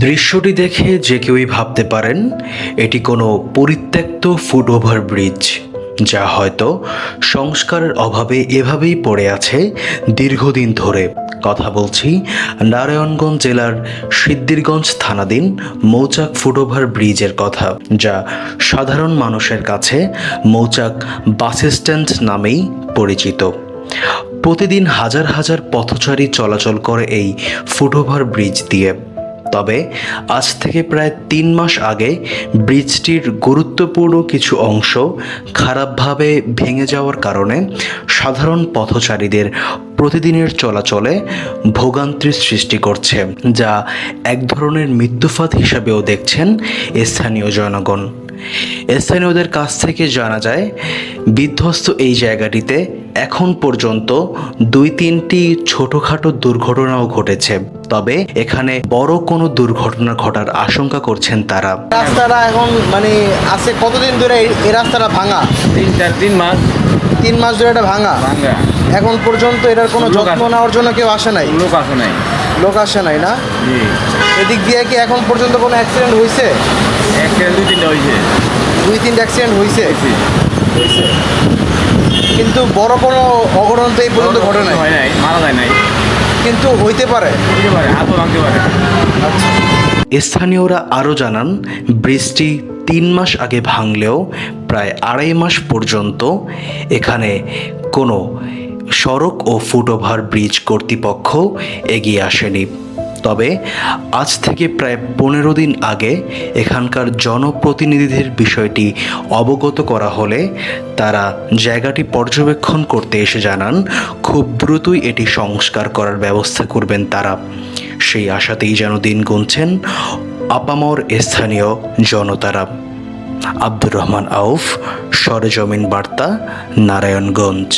দৃশ্যটি দেখে যে কেউই ভাবতে পারেন, এটি কোনো পরিত্যক্ত ফুট ওভার ব্রিজ, যা হয়তো সংস্কারের অভাবে এভাবেই পড়ে আছে দীর্ঘদিন ধরে। কথা বলছি নারায়ণগঞ্জ জেলার সিদ্দিরগঞ্জ থানাধীন মৌচাক ফুটওভার ব্রিজের কথা, যা সাধারণ মানুষের কাছে মৌচাক বাস স্ট্যান্ড নামেই পরিচিত। প্রতিদিন হাজার হাজার পথচারী চলাচল করে এই ফুটওভার ব্রিজ দিয়ে। তবে আজ থেকে প্রায় তিন মাস আগে ব্রিজটির গুরুত্বপূর্ণ কিছু অংশ খারাপভাবে ভেঙে যাওয়ার কারণে সাধারণ পথচারীদের প্রতিদিনের চলাচলে ভোগান্তির সৃষ্টি করছে, যা এক ধরনের মৃত্যুফাত হিসাবেও দেখছেন স্থানীয় জনগণ। স্থানীয়দের কাছ থেকে জানা যায় বিধ্বস্ত এই জায়গাটিতে এখন পর্যন্ত দুই তিনটি ছোটোখাটো দুর্ঘটনাও ঘটেছে। তবে এখানে বড় কোনো দুর্ঘটনা ঘটার আশঙ্কা করছেন তারা। রাস্তাটা এখন মানে আছে কতদিন ধরে এই রাস্তাটা ভাঙা? তিন চার তিন মাস। তিন মাস ধরে এটা ভাঙা? এখন পর্যন্ত এটার কোনো যত্ন নেওয়ার জন্য কেউ আসে নাই? লোক আসে নাই। লোক আসে নাই না? এদিক দিয়ে কি এখন পর্যন্ত কোনো অ্যাক্সিডেন্ট হয়েছে একটা দুই তিনটা হয়েছে দুই তিনটা অ্যাক্সিডেন্ট হয়েছে হয়েছে। হয়েছে কিন্তু বড় কোনো অঘটন তো এই পর্যন্ত ঘটে নাই। হয় নাই মারা যায় নাই। কিন্তু হইতে পারে। হতে পারে হাতও ভাঙতে পারে। আচ্ছা। স্থানীয়রা আরও জানান বৃষ্টি তিন মাস আগে ভাঙলেও প্রায় আড়াই মাস পর্যন্ত এখানে কোনো সড়ক ও ফুটওভার ব্রিজ কর্তৃপক্ষ এগিয়ে আসেনি। তবে আজ থেকে প্রায় পনেরো দিন আগে এখানকার জনপ্রতিনিধিদের বিষয়টি অবগত করা হলে তারা জায়গাটি পর্যবেক্ষণ করতে এসে জানান, খুব দ্রুতই এটি সংস্কার করার ব্যবস্থা করবেন তারা। সেই আশাতেই যেন দিন গুনছেন আপামর স্থানীয় জনতারা। আব্দুর রহমান আউফ, সরেজমিন বার্তা, নারায়ণগঞ্জ।